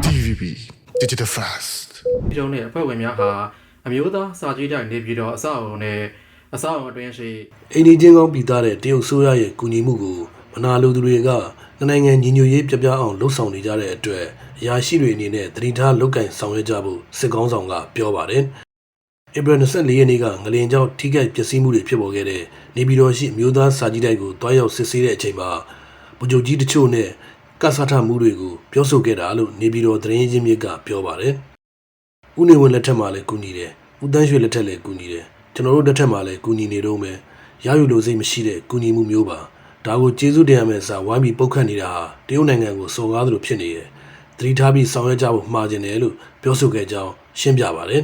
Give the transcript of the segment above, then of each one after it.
DVB Digital Fast ဒီတုန်းနဲ့အဖွဲ့ဝင်များဟာအမျိုးသားစာကြည့်တိုက်နေပြီးတော့အဆောက်အုံနဲ့အဆောက်အုံအတွင်းရှိအိန္ဒိချင်းကောင်းပြည်သားတဲ့တရုတ်ဆိုးရရဲ့ကူညီမှုကိုမနာလိုသူတွေကနှစ်နိုင်ငံညီညွတ်ရေးပြပြအောင်လှုံ့ဆော်နေကြတဲ့အတွက်အရာရှိတွေအနေနဲ့တတိထားလုတ်ကင်ဆောင်ရွက်ကြဖို့စစ်ကောင်းဆောင်ကပြောပါတယ်။ဧပြီ24ရက်နေ့ကငလင်ကြောင့်ထိခိုက်ပျက်စီးမှုတွေဖြစ်ပေါ်ခဲ့တဲ့နေပြည်တော်ရှိအမျိုးသားစာကြည့်တိုက်ကိုတွားရောက်စစ်ဆေးတဲ့အချိန်မှာဗိုလ်ချုပ်ကြီးတချို့နဲ့ ကဆာထမှုတွေကိုပြောဆိုခဲ့တာလို့နေပြည်တော်သတင်းရင်းမြစ်ကပြောပါတယ်။ဦးနေဝင်းလက်ထက်မှာလည်းကူညီတယ်။ဦးတန်းရွှေလက်ထက်လည်းကူညီတယ်။ကျွန်တော်တို့လက်ထက်မှာလည်းကူညီနေတော့မယ်။ရယူလို့စိတ်မရှိတဲ့ကူညီမှုမျိုးပါ။ဒါကိုကျေးဇူးတင်ရမယ်စာဝိုင်းပြီးပုတ်ခတ်နေတာဟာတရုတ်နိုင်ငံကိုစော်ကားသလိုဖြစ်နေတယ်။သတိထားပြီးဆောင်ရွက်ကြဖို့မှားကျင်တယ်လို့ပြောဆိုခဲ့ကြောင်းရှင်းပြပါတယ်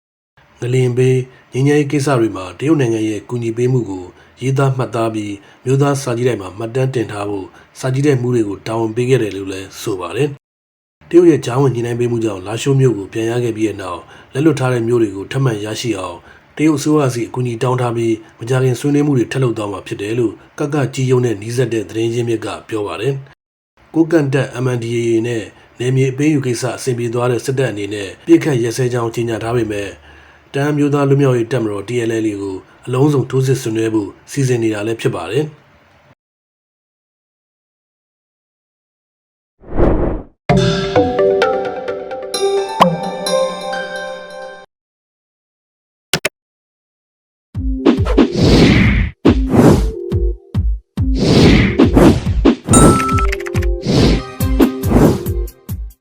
။ငလင်ဘေးငင်းငယ်ကိစ္စတွေမှာတရုတ်နိုင်ငံရဲ့ကူညီပေးမှုကို ရေးသားမှတ်သားပြီးမြို့သားစာကြည့်တိုင်းမှာမှတ်တမ်းတင်ထားဖို့စာကြည့်တဲ့မှုတွေကိုတာဝန်ပေးခဲ့တယ်လို့လည်းဆိုပါတယ်။တရုတ်ရဲ့ဂျားဝင်ညှိနှိုင်းပေးမှုကြောင့်လာရှိုးမြို့ကိုပြန်ရခဲ့ပြီးတဲ့နောက်လက်လွတ်ထားတဲ့မြို့တွေကိုထပ်မံရရှိအောင်တရုတ်အစိုးရစီအကူအညီတောင်းထားပြီးမကြာခင်ဆွေးနွေးမှုတွေထပ်လုပ်သွားမှာဖြစ်တယ်လို့ကကကြီးယုံနဲ့နှီးဆက်တဲ့သတင်းရင်းမြစ်ကပြောပါတယ်။ကိုကန်တက် MNDAA နဲ့နေမြေအပေးယူကိစ္စအဆင်ပြေသွားတဲ့စစ်တပ်အနေနဲ့ပြစ်ခတ်ရဲစဲကြောင်းကြီးညာထားပေမဲ့ တမ်းမျိုးသားလူမျိုးရေးတပ်မတော် TNL ကိုအလုံးစုံထိုးစစ်ဆင်နွှဲဖို့စီစဉ်နေတာလည်းဖြစ်ပါတယ်။